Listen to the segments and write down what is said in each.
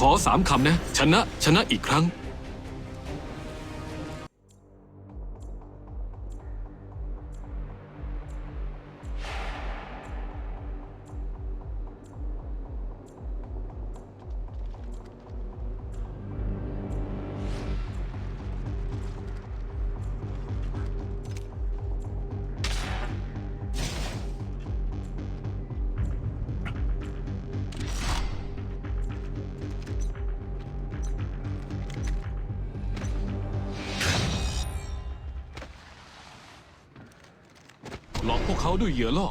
ขอสามคำนะ ชนะ ชนะอีกครั้ง เขาด้วยเหยื่อล่อ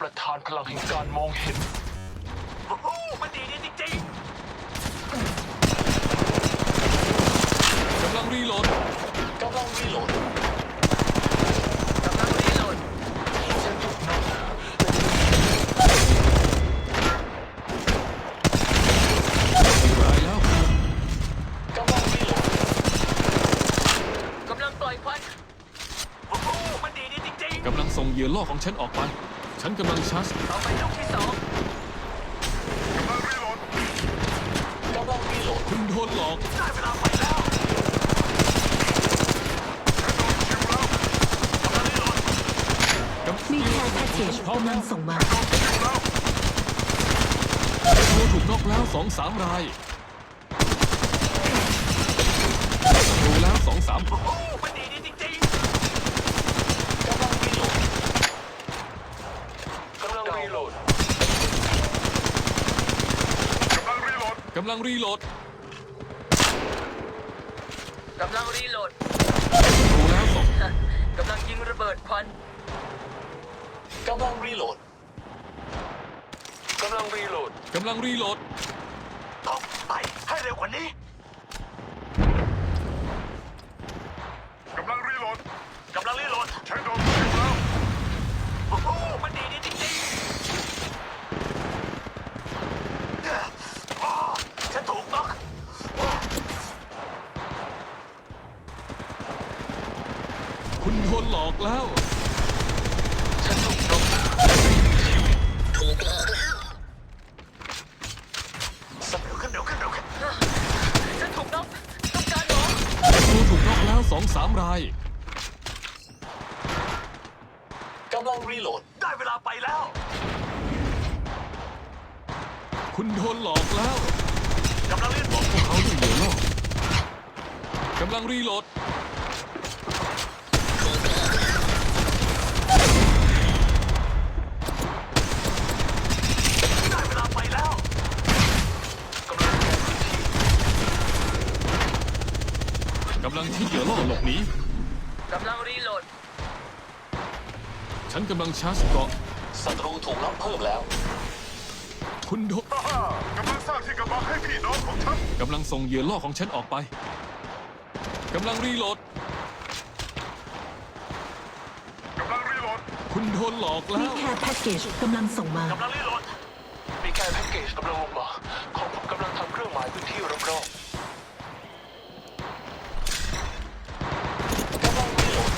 ประธานพลังแห่งการมองเห็น โอ้โหมันดีดีจริงกำลังรีโหลดๆกำลังรีโหลด กำลังรีโหลด ฉันถูกนอก รายแล้ว กำลังรีโหลด กำลังปล่อยควัน โอ้โห มันดีดีจริง กำลังส่งเหยื่อล่อของฉันออกไป ฉันกำลังชาร์จเอาไปลูกที่สองๆกำลังรีโหลดคุณโดนหลอก ได้เวลาไปแล้วกำลังรีโหลดมีแคร์แพ็กเกจกำลังส่งมา ตัวถูกนอกแล้วสองสามรายดูแล้วสองสาม โอ้โห มันดีดีจริงๆกำลังรีโหลดกำลังรีโหลด กำลังรีโหลดกำลังรีโหลดดูแล้วสองฮะกำลังยิงระเบิดควัน กำลังรีโหลด กำลังรีโหลด กำลังรีโหลด ต้องไปให้เร็วกว่านี้ กำลังรีโหลด กำลังรีโหลด ใช้โดรนยิงแล้ว โอ้โห มันดีดีจริงๆอ้าวฉันถูกน็อก คุณโดนหลอกแล้วฉันถูกน็อกถูกหลอกแล้วสักเร็วขึ้นเร็วขึ้นเร็วขึ้นฉันถูกน็อกต้องการหมอตัวถูกนอกแล้วสองสามราย กำลังรีโหลด ได้เวลาไปแล้ว คุณโดนหลอกแล้ว กำลังรีโหลดพวกเขาด้วยเหยื่อล่อกำลังรีโหลดเวลาไปแล้วกำลังแก้พื้นที่ กำลังที่เหยื่อล่อหลบหนี กำลังรีโหลด ฉันกำลังชาร์จเกราะศัตรูถูกล็อกเพิ่มแล้ว คุณโดนฮ่าฮ่ากำลังสร้างที่กำบังให้พี่น้องของฉันกำลังส่งเหยื่อล่อของฉันออกไปกำลังรีโหลด กำลังรีโหลดคุณโดนหลอกมีแล้วแคร์แพ็กเกจกำลังส่งมากำลังรีโหลด มีแค่แพ็กเกจกำลังลงมาของผมกำลังทำเครื่องหมายพื้นที่รอบๆกำลังรีโหลด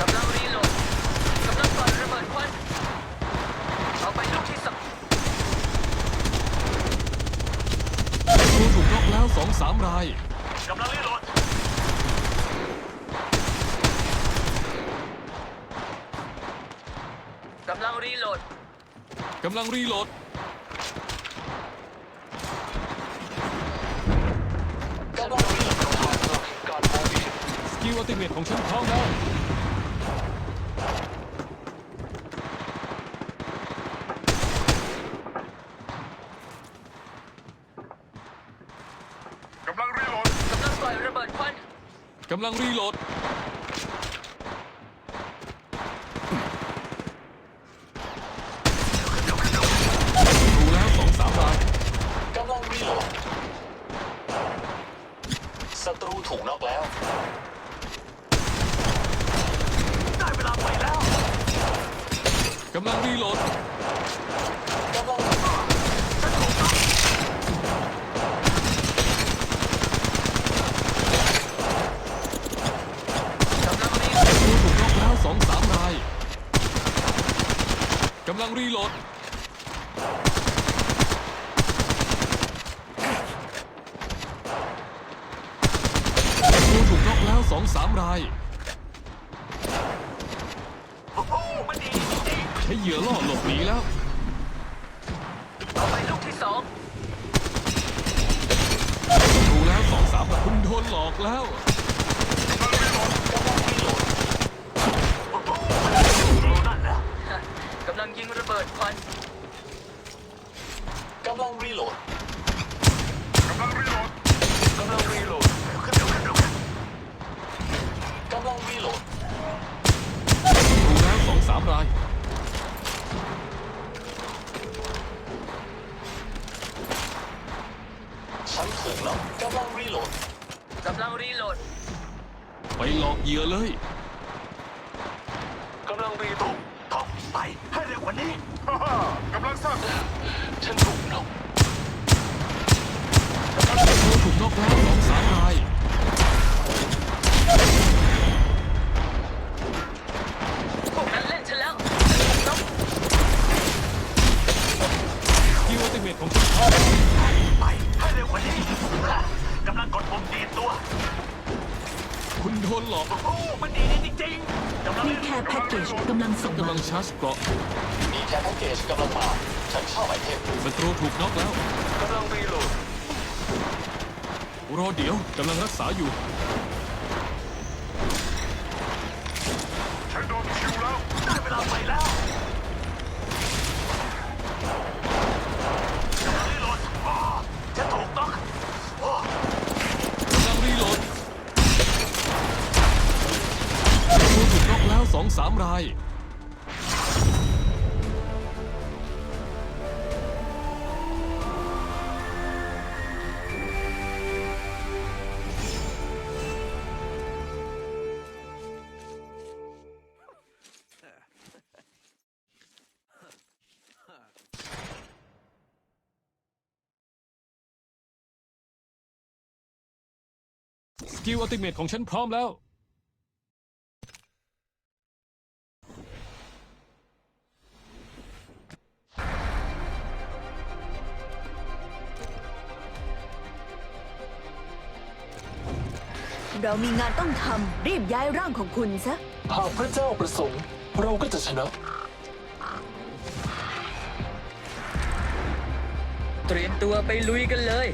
กำลังรีโหลด กำลังปล่อยระเบิดควัน เอาไปลูกที่สอง ตัวถูกนอกแล้วสองสามราย กำลังรีโหลด กำลังรีโหลด กำลังรีโหลด กำลังรีโหลดประธานพลังแห่งการมองเห็นสกิลอัลติเมทของฉันพร้อมแล้วกำลังรีโหลดกำลังปล่อยระเบิดควันกำลังรีโหลดดูแล้วสองสามราย กำลังรีโหลด ศัตรูถูกน็อกแล้ว ได้เวลาไปแล้ว กำลังรีโหลด กำลังฉันถูกน็อก รีโหลด ศัตรูถูกน็อกแล้วสองสามราย ใช้เหยื่อล่อหลบหนีแล้ว เอาไปลูกที่สอง ดูแล้วสองสามรายคุณโดนหลอกแล้ว กำลังยิงระเบิดควัน กำลังรีโหลด กำลังรีโหลด กำลังรีโหลดขึ้นเร็วขึ้นเร็วขึ้นกำลังรีโหลด ดูแล้วสองสามรายฉันถึงแล้วกำลังรีโหลดกำลังรีโหลด ไปหลอกเหยื่อเลย กเกจกำลังมา ฉันชอบไอเทมศัตรูถูกน็อกแล้ว กำลังรีโหลดรอเดี๋ยวกำลังรักษาอยู่ ฉันโดนคิวแล้ว ได้เวลาไปแล้วกำลังรีโหลดอ้อฉันถูกน็อกอ้อกำลังรีโหลดศัตรูถูกน็อกแล้วสองสามราย สกิลอัลติเมทของฉันพร้อมแล้ว เรามีงานต้องทำรีบย้ายร่างของคุณซะ หากพระเจ้าประสงค์ เราก็จะชนะ เตรียมตัวไปลุยกันเลย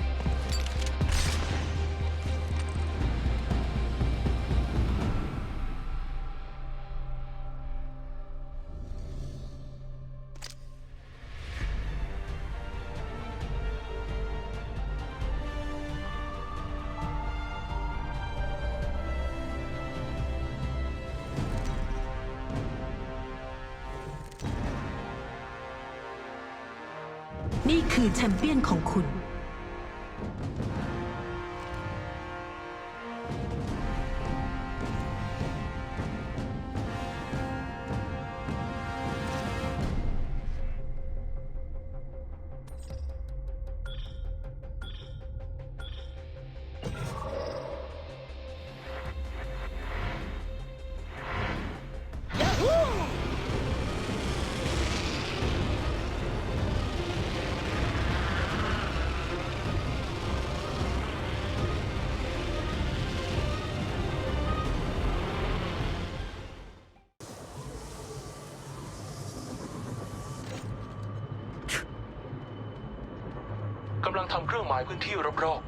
นี่คือแชมเปี้ยนของคุณำลังทำเครื่องหมายพื้นที่รอบ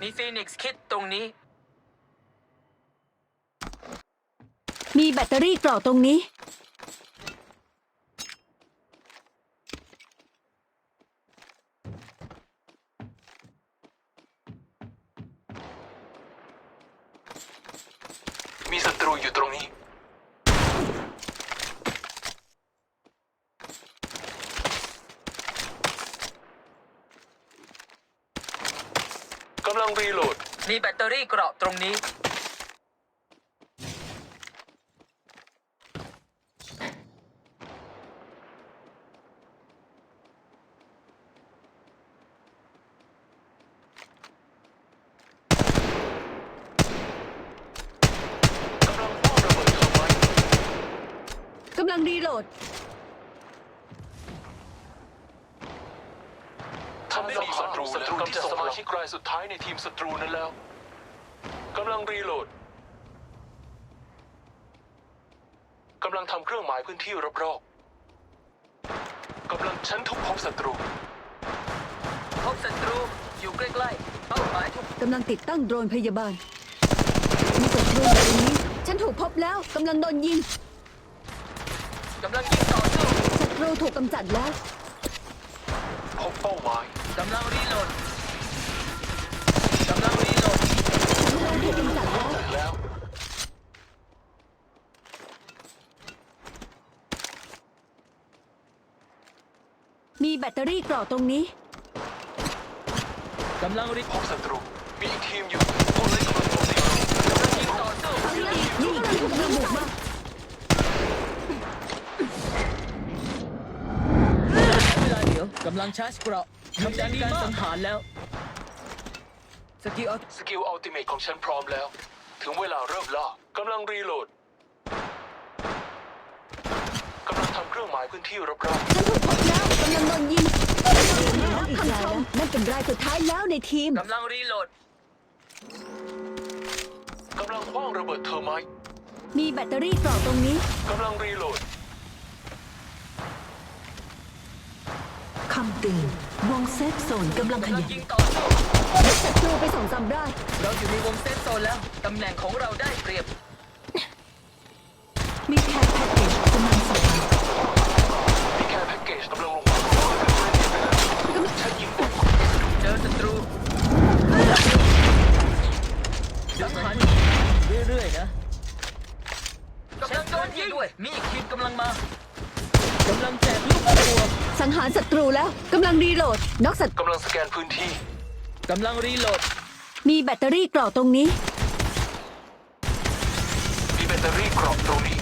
มีฟีนิกซ์คิดตรงนี้ มีแบตเตอรี่เกราะตรงนี้ ๆ มีศัตรูอยู่ตรงนี้ กำลังรีโหลด มีแบตเตอรี่เกราะตรงนี้ กำลังรีโหลดถ้าไม่มีศัตรูศัตรูที่สมาชิกรายสุดท้ายในทีมศัตรูนั้นแล้วกำลังรีโหลดกำลังทำเครื่องหมายพื้นที่รอบๆกำลังฉันทุกพบศัตรู พบศัตรูอยู่ใกล้ๆเป้าหมายถูกกำลังติดตั้งโดรนพยาบาล มีศัตรูอยู่ตรงนี้ ฉันถูกพบแล้ว กำลังโดนยิง กำลังยิงต่อสู้ศัตรูถูกกำจัดแล้ว พบเป้าหมายกำลังรีโหลดกำลังรีโหลดศัตรูถูกกำจัดแล้วแล้ว มีแบตเตอรี่เกราะตรงนี้ กำลังรีพบศัตรู มีอีกทีมอยู่พวกเล่นกำลังโจมตีเรากำลังยิงต่อสู้นี่คือถูกระบุมาำลังชาร์จเกราะทำการการสังหารแล้วสกิลเอาสกิลอัลติเมทของฉันพร้อมแล้ว ถึงเวลาเริ่มล่ากำลังรีโหลดกำลังทำเครื่องหมายพื้นที่รอบฉันถูกพบแล้วกำลังโดนยิงอีกแล้วนั่นเป็นรายสุดท้ายแล้วในทีม กำลังรีโหลดๆกำลังคว้างระเบิดเทอร์ไมต์มีแบตเตอรี่เกราะตรงนี้ กำลังรีโหลดำเตือนวงเซฟโซนกำลังขกำลังยายยิงต่อสู้ศัตรูไปสองสามรายเราอยู่ในวงเซฟโซนแล้วตำแหน่งของเราได้เปรียบมีแคร์แพ็กเกจกำลังส่งมามีแค่แพ็กเกจกำลังลงมาฉันยิงบอลเจอศัตรูสังหารเรื่อยๆนะกำลังโดนยิงด้วยมีอีกทีมกำลังมากำลังแจกลูกตัว สังหารศัตรูแล้วกำลังรีโหลดนอกศัตรูกำลังสแกนพื้นที่ กำลังรีโหลด มีแบตเตอรี่เกราะตรงนี้ มีแบตเตอรี่กรอบตรงนี้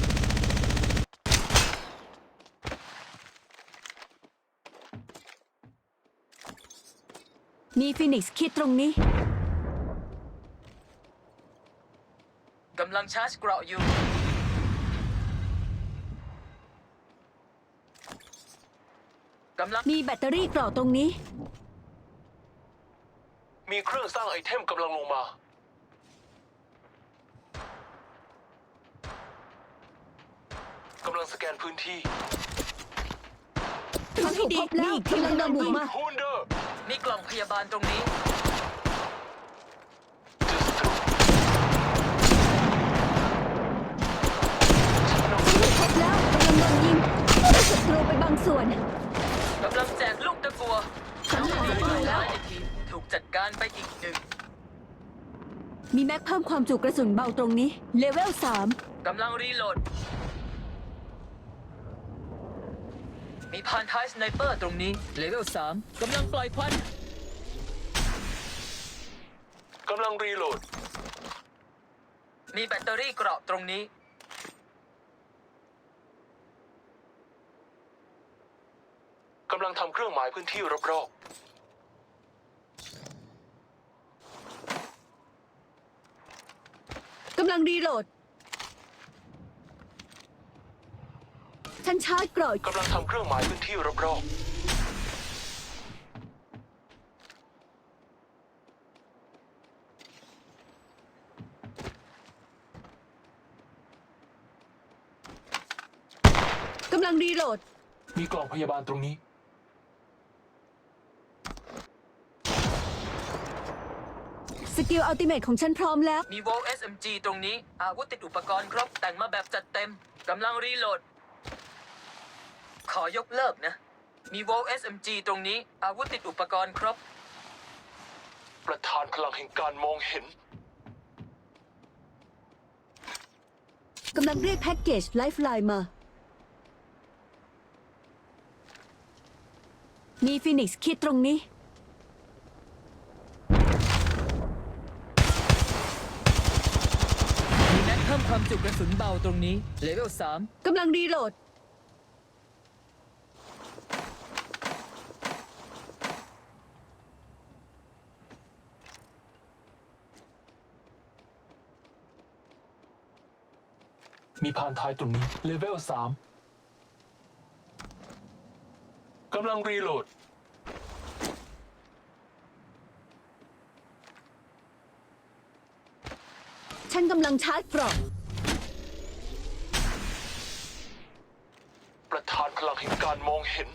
มีฟินิกซ์คิดตรงนี้ กำลังชาร์จเกราะอยู่ กำลัง มีแบตเตอรี่เกราะตรงนี้ มีเครื่องสร้างไอเทมกำลังลงมา กำลังสแกนพื้นที่ทำให้ดีแล้วกำลังโดนบุกมา ฮูนเดอร์มีกล่องพยาบาลตรงนี้เจอศัตรูพบแล้วกำลังโดนยิงศัตรูไปบางส่วน กำลังแจกลูกตะกัวสังหารศัตรูแล้วในทีมถูกจัดการไปอีกหนึ่งมีแม็กเพิ่มความจุกระสุนเบาตรงนี้ เลเวลสามกำลังรีโหลด มีพานท้ายสไนเปอร์ตรงนี้ เลเวล3กำลังปล่อยควันกำลังรีโหลด มีแบตเตอรี่เกราะตรงนี้ำลังทำเครื่องหมายพื้นที่รอบกำลังรีโหลด ฉันชาร์จเกราะๆกำลังทำเครื่องหมายพื้นที่รอบๆกำลังรีโหลดมีกล่องพยาบาลตรงนี้ สกิลอัลติเมทของฉันพร้อมแล้ว มีโวล SMG ตรงนี้ อาวุธติดอุปกรณ์ครบแต่งมาแบบจัดเต็มกำลังรีโหลด ขอยกเลิกนะ มีโวล SMG ตรงนี้ อาวุธติดอุปกรณ์ครบ ประธานพลังแห่งการมองเห็น กำลังเรียกแพ็กเกจไลฟ์ไลน์มา มีฟินิกซ์คิดตรงนี้ มีแม็กเพิ่มความ จุกระสุนเบาตรงนี้ เลเวล3กำลังรีโหลด มีพานท้ายตรงนี้ เลเวลกำลังรีโหลด ฉันกำลังชาร์จเกรอบ ประธานพลัง แห่งการมองเห็น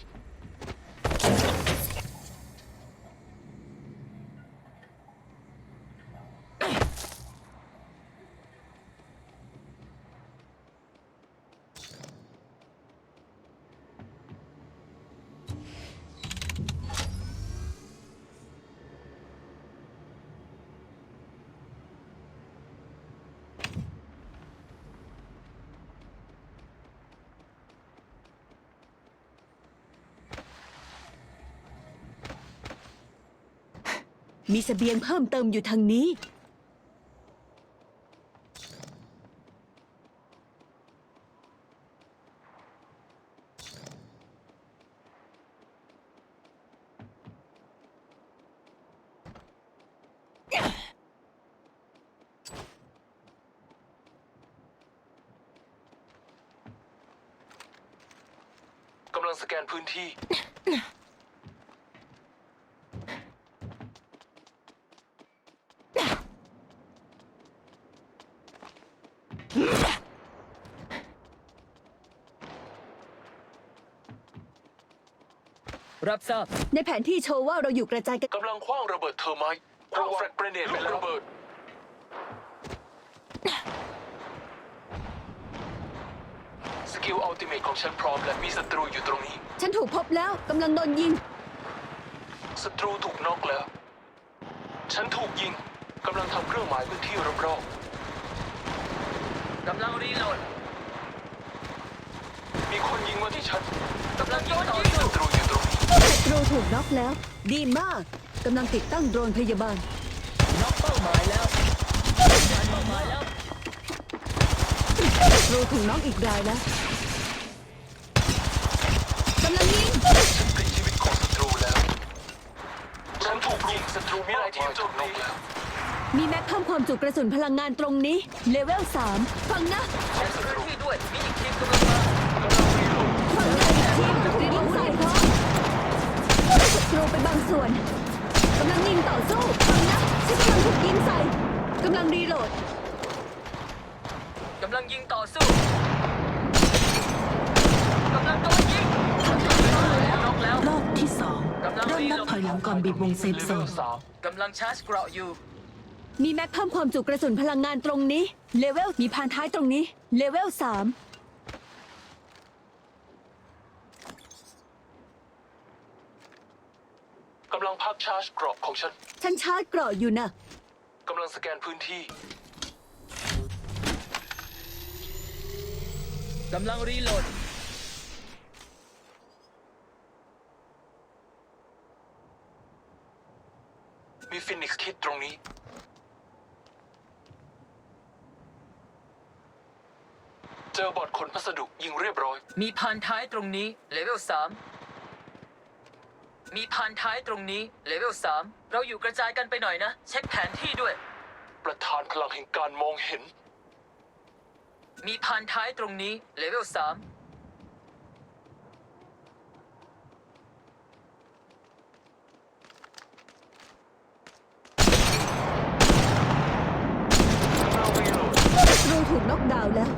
มีเสบียงเพิ่มเติมอยู่ทางนี้ กำลังสแกนพื้นที่ รับทราบ ในแผนที่โชว์ว่าเราอยู่กระจายกันกำลังคว้างระเบิดเทอร์ไมต์คว้างแฟลกเกรเนตเป็นระเบิด สกิลอัลติเมทของฉันพร้อมและมีศัตรูอยู่ตรงนี้ ฉันถูกพบแล้วกำลังโดนยิง ศัตรูถูกน็อกแล้ว ฉันถูกยิงกำลังทำเครื่องหมายพื้นที่รอบกำลังรีโหลดๆมีคนยิงมาที่ฉันกำลังยิงต่อมีสู้ศัตรูอยู่ ตรงนี้ศัตรูถูกน็อกแล้ว ดีมากกำลังติดตั้งโดรนพยาบาล น็อกเป้าหมายแล้วงานเป้าหมายแล้วศัตรูถูกน็อกอีกรายแล้วกำลังยิงฉันปลิดชีวิตของศัตรูแล้ว ฉันถูกยิงศัตรูมีหลายทีมโจมตีแล้วมีแม็กเพิ่มความจุกระสุนพลังงานตรงนี้ เลเวล3ฟังนะเช็คพื้นที่ด้วย มีอีกทีมกำลังมา รูไปบางส่วนกำลังยิงต่อสู้ฟังนะฉันกำลังถูกยิงใส่กำลังรีโหลดกำลังยิงต่อสู้กำลังโดนยิงน็อกแล้วรอบที่สองกำลังเริ่มรีนัโหบลดถอยหลังก่อนบีบวงเซฟเลโซเวลนสามกำลังชาร์จเกราะอยู่ มีแม็กเพิ่มความจุกระสุนพลังงานตรงนี้ เลเวลมีพานท้ายตรงนี้ เลเวล3ำลังพักชาร์จเกราะของฉันฉันชาร์จเกราะอยู่นะ กำลังสแกนพื้นที่ กำลังรีโหลด มีฟินิกซ์คิดตรงนี้ เจอบอดขนพัสดุยิงเรียบร้อย มีพานท้ายตรงนี้ เลเวลสา มมีพานท้ายตรงนี้เลเวลสามเราอยู่กระจายกันไปหน่อยนะ เช็คแผนที่ด้วย ประธานพลังแห่งการมองเห็น มีพานท้ายตรงนี้เลเวลสามศัตรูถูกน็อกดาวน์แล้ว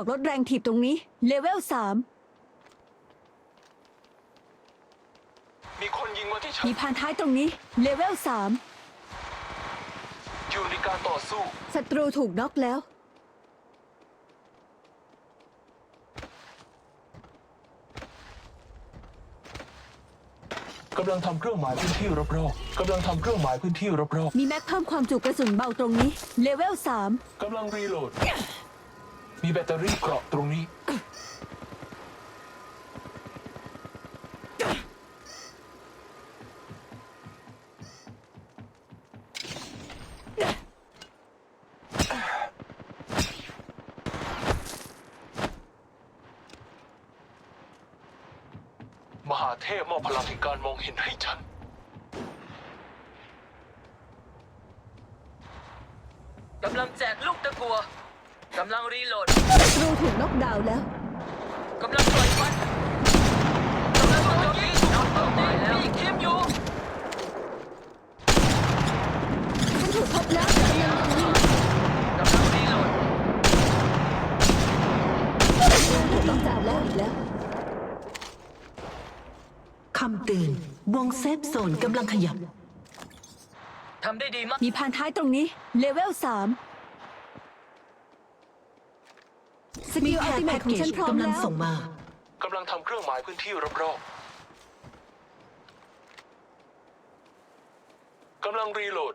อกรถแรงถีบตรงนี้ เลเวลมีคนยิงมาที่ฉั3นมีพานท้ายตรงนี้ เลเวลอยู่ในการต่อสู้3ศัตรูถูกน็อกแล้ว กำลังทำเครื่องหมายพื้นที่รอบๆกำลังทำเครื่องหมายพื้นที่รอบมีแม็กเพิ่มความจุกระสุนเบาตรงนี้ เลเวล3ๆกำลังรีโหลด มีแบตเตอรี่เกราะตรงนี้ มหาเทพมอบพลังแห่งการมองเห็นให้ฉัน กำลังแจกลูกตะกัว กำลังรีโหลด ศัตรูถูก น็อกดาวน์แล้ว กำลังปล่อยควันกำลังโดนยิงเอาเป้าหมายแล้วมีอีกทีมอยู่ฉันถูกพบแล้วกำลังโดนยิงกำลังรีโหลดถูกต้องจับแล้วอีกแล้ว คำเตือนวงเซฟโซนกำลังขยับ ทำได้ดีมาก มีพานท้ายตรงนี้ เลเวลสาม สมีกิลอัแค่ลติเมแพ็ทกของเกฉัจนพร้อมกำลังแล้ว ส่งมากำลังทำเครื่องหมายพื้นที่รอบๆกำลังรีโหลด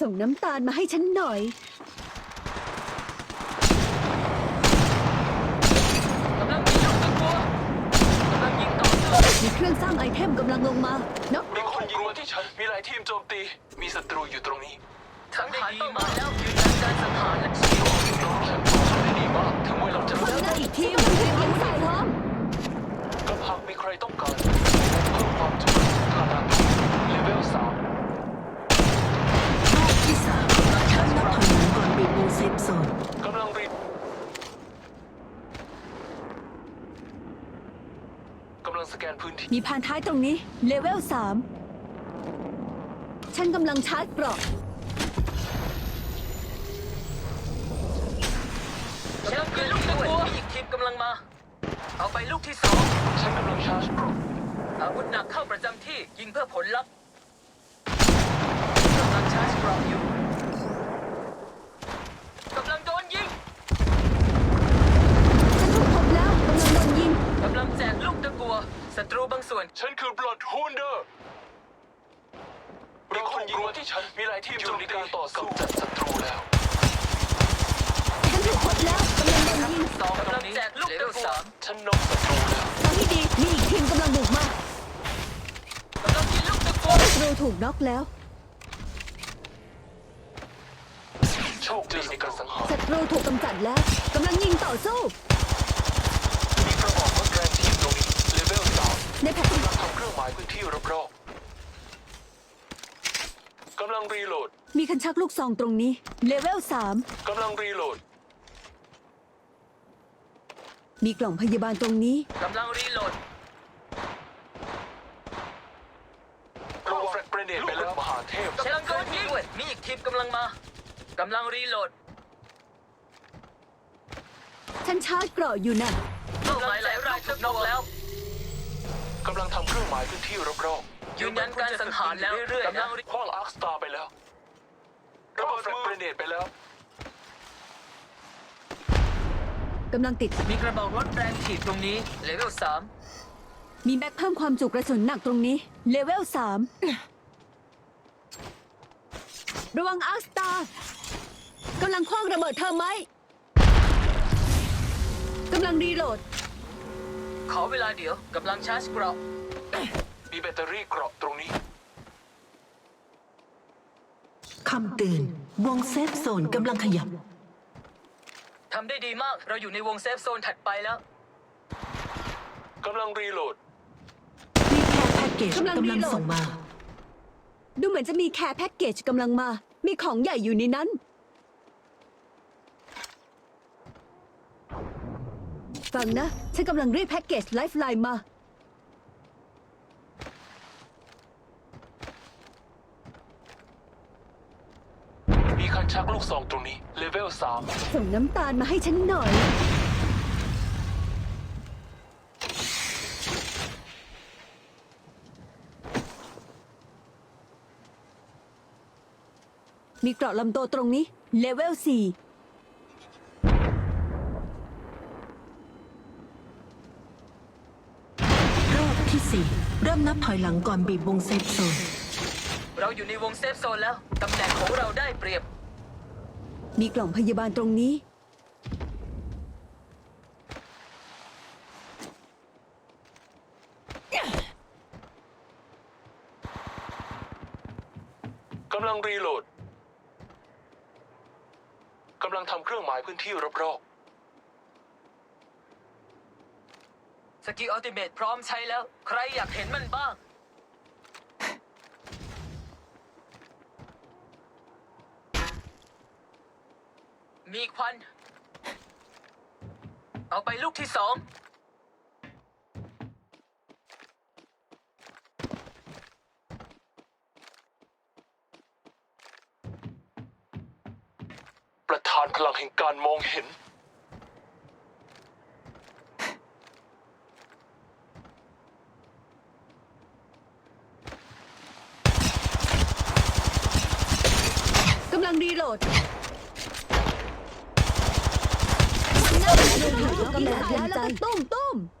ส่งน้ำตาลมาให้ฉันหน่อย กำลังมีลูกตะกัวกำลังยิงต่อสู้มีเครื่องสร้างไอเทมกำลังลงมาน็อกมีคนยิงมาที่ฉัน มีหลายทีมโจมตี มีศัตรูอยู่ตรงนี้ ทั้งผ่านเป้าหมายแล้วยืนยันการสังหารและชิวน้องฉันทำได้ดีมากถึงเวลาจะฟังเริ่มนะอีกทีมกำลังเตรียมยิงใส่พร้อมกับหากมีใครต้องการเพิ่มความจุฐานะเลเวลสามที่สามชั้นนับถอยหลังก่อนบีบวงเซฟโซนกำลังรีกำลังสแกนพื้นที่มีพานท้ายตรงนี้เลเวลสามฉันกำลังชาร์จเกราะ กำลังยิงลูกตะกัวมีอีกทีมกำลังมา เอาไปลูก ที่สองฉันกำลังชาร์จกรอบอาวุธหนักเข้าประจำที่ยิงเพื่อผลลัพธ์กำลังชาร์จกรอบอยู่กำลังโดนยิงฉันถูกพบแล้วกำลังโดนยิงกำลังแจกลูกตะกัวศัตรูบางส่วนฉันคือบลอดฮูนเดอร์มีคนยิงมาที่ฉันมีหลายทีมโจมตีการต่อสู้จัดศัตรูแล้ว ฉันถูกพบแล้วกำลังโดนยิง สองกำลังแจกลูกตะกัว ฉันนอกศัตรูแล้วทางที่ดีมีอีกทีมกำลังบุกมากำลังยิงลูกตะกัวศัตรูถูกน็อกแล้วโชคดีในการสังหารศัตรูถูกกำจัดแล้วกำลังยิงต่อสู้มีกระบอกรถแรงทีมตรงนี้เลเวลสามในแผนกำลังทำเครื่องหมายพื้นที่รอบๆกำลังรีโหลด มีคันชักลูกซองตรงนี้เลเวลสามกำลังรีโหลด มีกล่องพยาบาลตรงนี้ กำลังรีโหลด ระวังแฟลกเกรเนตไปแล้วมหาเทพกำลังโดนยิงด้วยมีอีกทีมกำลังมากำลังรีโหลดฉันชาร์จเกราะอยู่น่ะเป้าหมายหลายรายถูกน็อกแล้ว กำลังทำเครื่องหมายพื้นที่รอบยืนยันการสังหารแล้วกำลังรีๆคว้างอาร์คสตาร์ไปแล้วระเบิดแฟลกเกรเนตไปแล้ว กำลังติด มีกระบอกรถแรงถีบตรงนี้เลเวลสามมีแม็กเพิ่มความจุกระสุนหนักตรงนี้ เลเวลสามระวังอาร์สตาร์กำลังคว้างระเบิดเธอไหมกำลังรีโหลด ขอเวลาเดี๋ยวกำลังชาร์จเกราะ มีแบตเตอรี่เกราะตรงนี้ คำเตือนวงเซฟโซนกำลังขยับ ทำได้ดีมาก เราอยู่ในวงเซฟโซนถัดไปแล้ว กำลังรีโหลด มีแค่แพ็กเกจกำลังกำลังรีโหลด ส่งมา ดูเหมือนจะมีแคร์แพ็กเกจกำลังมา มีของใหญ่อยู่ในนั้น ฟังนะ ฉันกำลังเรียกแพ็กเกจไลฟ์ไลน์มา มีคัน ชักลูกซองตรงนี้ เลเวลสามส่งน้ำตาลมาให้ฉันหน่อย มีเกราะลำโตตรงนี้ เลเวลสี่รอบที่สี่เริ่มนับถอยหลังก่อนบีบวงเซฟโซน เราอยู่ในวงเซฟโซนแล้ว ตำแหน่งของเราได้เปรียบ มีกล่องพยาบาลตรงนี้ กำลังรีโหลด กำลังทำเครื่องหมายพื้นที่รอบๆสกิลอัลติเมตพร้อมใช้แล้ว ใครอยากเห็นมันบ้าง มีควัน เอาไปลูกที่สอง ประธานพลังแห่งการมองเห็น กำลังรีโหลด กำลังแล้วแล้วก็ตุ้มตุ้ม สกิลอัลติเมทของฉันพร้อม